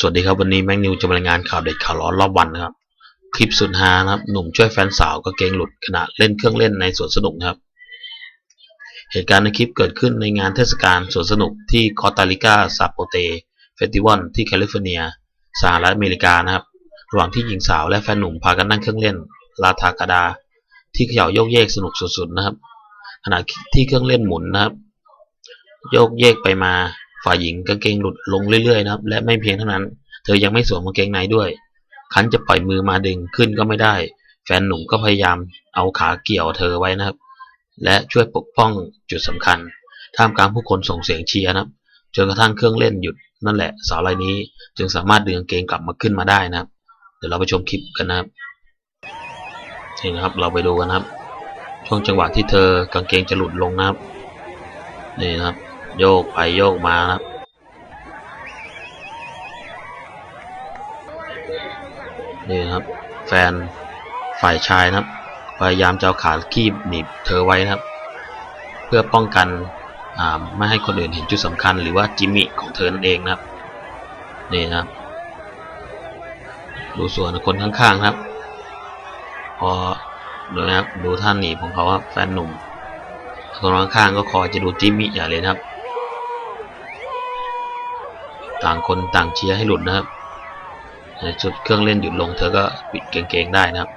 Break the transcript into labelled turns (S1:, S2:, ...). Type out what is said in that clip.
S1: สวัสดีครับวันนี้แม็กนิวจะมารายงานข่าวเด็ดข่าวร้อนรอบวันนะครับ คลิปสุดฮานะครับ หนุ่มช่วยแฟนสาวกางเกงหลุดขณะเล่นเครื่องเล่นในสวนสนุกนะครับ เหตุการณ์ในคลิปเกิดขึ้นในงานเทศกาลสวนสนุกที่คอตาริกาซาโปเตเฟสติวัลที่แคลิฟอร์เนียสหรัฐอเมริกานะครับ ระหว่างที่หญิงสาวและแฟนหนุ่มพากันนั่งเครื่องเล่นลาทากาดา ที่เขย่าโยกเยกสนุกสุดๆนะครับ ขณะที่เครื่องเล่นหมุนนะครับ โยกเยกไปมา ฝ่ายหญิงกางเกงหลุดลงเรื่อยๆนะครับ และไม่เพียงเท่านั้น เธอยังไม่สวมกางเกงในด้วย คันจะปล่อยมือมาดึงขึ้นก็ไม่ได้ แฟนหนุ่มก็พยายามเอาขาเกี่ยวเธอไว้นะครับ และช่วยปกป้องจุดสำคัญ ท่ามกลางผู้คนส่งเสียงเชียร์นะครับจนกระทั่งเครื่องเล่นหยุดนั่นแหละสาวรายนี้ จึงสามารถดึงกางเกงกลับมาขึ้นมาได้นะครับ เดี๋ยวเราไปชมคลิปกันนะครับนี่นะครับเราไปดูกันนะครับ ช่วงจังหวะที่เธอกางเกงจะหลุดลงนะครับนี่นะครับ โยกไปโยกมาครับ นี่ครับ แฟนฝ่ายชายนะครับ พยายามจะเอาขาคีบหนีบเธอไว้นะครับ เพื่อป้องกันไม่ให้คนอื่นเห็นจุดสำคัญหรือว่าจิมมิของเธอนั่นเองนะครับ นี่นะครับดูส่วนคนข้างๆครับ พอดูนะครับดูท่านหนีของเขาครับแฟนหนุ่มคนข้างๆก็คอยจะดูจิมมี่อย่าเลยนะครับ ต่างคนต่างเชียร์ให้หลุดนะครับในจุดเครื่องเล่นหยุดลงเธอก็ปิดเก่งๆได้นะครับ